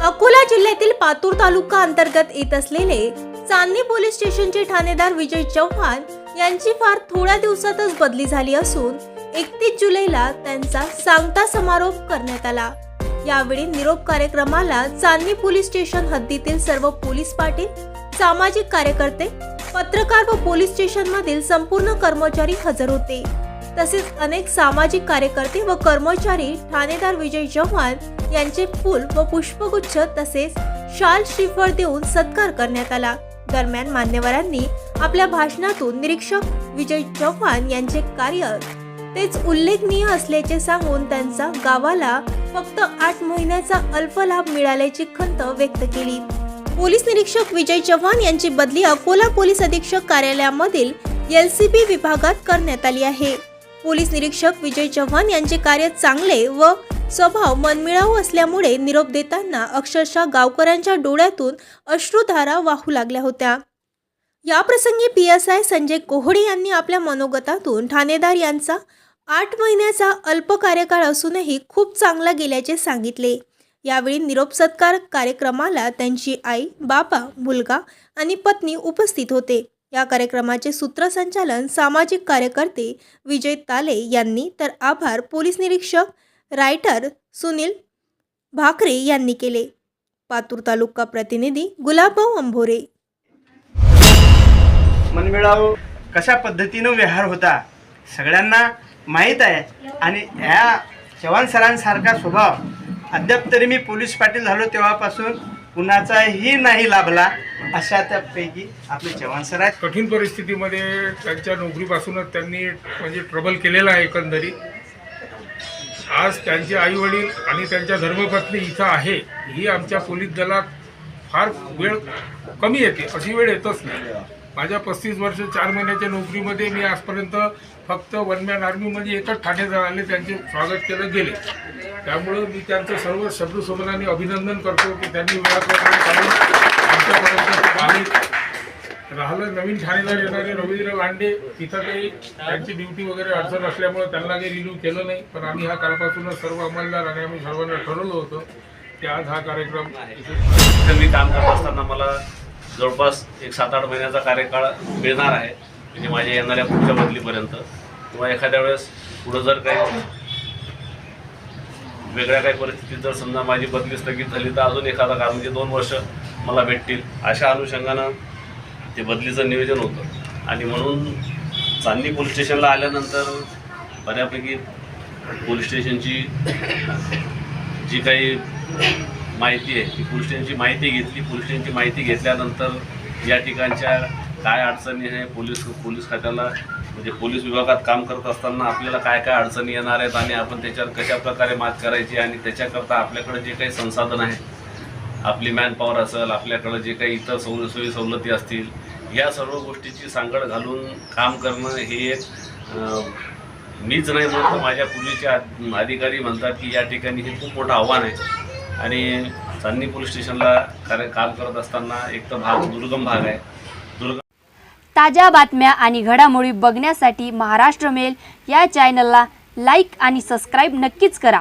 अकोला जिल्ह्यातील पातूर तालुका अंतर्गत येत असलेले चांदणी पोलीस स्टेशनचे ठाणेदार विजय चव्हाण यांची फार थोड्या दिवसातच बदली झाली असून एकतीस जुलैला त्यांचा सांगता समारोप करण्यात आला. यावेळी निरोप कार्यक्रमाला चांदणी पोलीस स्टेशन हद्दीतील सर्व पोलीस पाटील सामाजिक कार्यकर्ते पत्रकार व पोलीस स्टेशन मधील संपूर्ण कर्मचारी हजर होते. तसेच अनेक सामाजिक कार्यकर्ते व कर्मचारी ठाणेदार विजय चव्हाण यांचे फुल व पुष्पगुच्छ तसेच शाल श्रीफळ देऊन सत्कार करण्यात आला. दरम्यान मान्यवरांनी आपल्या भाषणातून निरीक्षक विजय चव्हाण यांचे कार्य तेच उल्लेखनीय असल्याचे सांगून त्यांचा गावाला फक्त आठ महिन्याचा अल्प लाभ मिळाल्याची खंत व्यक्त केली. पोलीस निरीक्षक विजय चव्हाण यांची बदली अकोला पोलीस अधीक्षक कार्यालयामधील एल सी बी विभागात करण्यात आली आहे. पोलीस निरीक्षक विजय चव्हाण यांचे कार्य चांगले व स्वभाव मनमिळावू असल्यामुळे निरोप देताना अक्षरशः गावकऱ्यांच्या डोळ्यातून अश्रुधारा वाहू लागल्या होत्या. याप्रसंगी P S I Sanjay Kohade यांनी आपल्या मनोगतातून ठाणेदार यांचा आठ महिन्याचा अल्प कार्यकाळ असूनही खूप चांगला गेल्याचे सांगितले. यावेळी निरोप सत्कार कार्यक्रमाला त्यांची आई बाबा मुलगा आणि पत्नी उपस्थित होते. या कार्यक्रमाचे सूत्रसंचालन सामाजिक कार्यकर्ते विजय ताले यांनी. तर आभार पोलीस निरीक्षक रायटर सुनील भाकरे यांनी केले. पातूर तालुका प्रतिनिधी गुलाबभाऊ अंभोरे. मनमिळाव कशा पद्धतीनं व्यवहार होता सगळ्यांना माहीत आहे. आणि ह्या चव्हाण सरांसारखा स्वभाव अद्याप तरी मी पोलीस पाटील झालो तेव्हापासून कुणाचाही नाही लाभला. अशा त्यापैकी आपले चव्हाण सर आहेत. कठीण परिस्थितीमध्ये त्यांच्या नोकरीपासूनच त्यांनी म्हणजे ट्रबल केलेला आहे एकंदरीत. आज त्यांचे आईवडील आणि त्यांच्या धर्मपत्नी इथं आहे ही आमच्या पोलीस दलात फार वेळ कमी येते अशी वेळ येतच नाही. माझ्या पस्तीस वर्ष चार महिन्याच्या नोकरीमध्ये मी आजपर्यंत फक्त वनमॅन आर्मी आर्मीमध्ये एकच ठाणे जणांनी त्यांचे स्वागत केलं गेले. त्यामुळं मी त्यांचं सर्व शब्दसोबतांनी अभिनंदन करतो की त्यांनी वेळाप्रमाणे काढून राहिलं नवीन ठाणेला येणारे रवींद्र लांडे तिथं काही त्यांची ड्युटी वगैरे अडचण असल्यामुळे त्यांना काही रिन्यू केलं नाही. पण आम्ही हा कालपासूनच सर्व अंमलदार आणि आम्ही सर्वांना ठरवलं होतं की आज हा कार्यक्रम मी काम करत असताना मला जवळपास एक सात आठ महिन्याचा कार्यकाळ मिळणार आहे. म्हणजे माझ्या येणाऱ्या पुढच्या बदलीपर्यंत. किंवा एखाद्या वेळेस पुढं जर काही वेगळ्या काही परिस्थितीत जर समजा माझी बदली स्थगित झाली तर अजून एखादा कारण म्हणजे दोन वर्ष मला भेटतील. अशा अनुषंगानं ते बदलीचं नियोजन होतं. आणि म्हणून चांदणी पोलीस स्टेशनला आल्यानंतर बऱ्यापैकी पोलीस स्टेशनची जी काही माहिती आहे ती पोलीस स्टेशनची माहिती घेतली. पोलीस स्टेशनची माहिती घेतल्यानंतर या ठिकाणच्या काय अडचणी आहे पोलीस पोलीस खात्याला म्हणजे पोलीस विभागात काम करत असताना आपल्याला काय काय अडचणी येणार आहेत आणि आपण त्याच्यावर कशाप्रकारे मात करायची आणि त्याच्याकरता आपल्याकडे जे काही संसाधन आहे आपली मॅन पॉवर असेल आपल्याकडं जे काही इतर सौ सोयी सवलती असतील या सर्व गोष्टीची सांगड घालून काम करणं हे एक मीच नाही म्हणतो माझ्या पूर्वीचे अधिकारी म्हणतात की या ठिकाणी हे खूप मोठं आव्हान आहे. आणि चांदणी पोलीस स्टेशनला कार्य काम करत असताना एक तर भाग दुर्गम भाग आहे. दुर्गम ताज्या बातम्या आणि घडामोडी बघण्यासाठी महाराष्ट्र मेल या चॅनलला लाईक आणि सबस्क्राईब नक्कीच करा.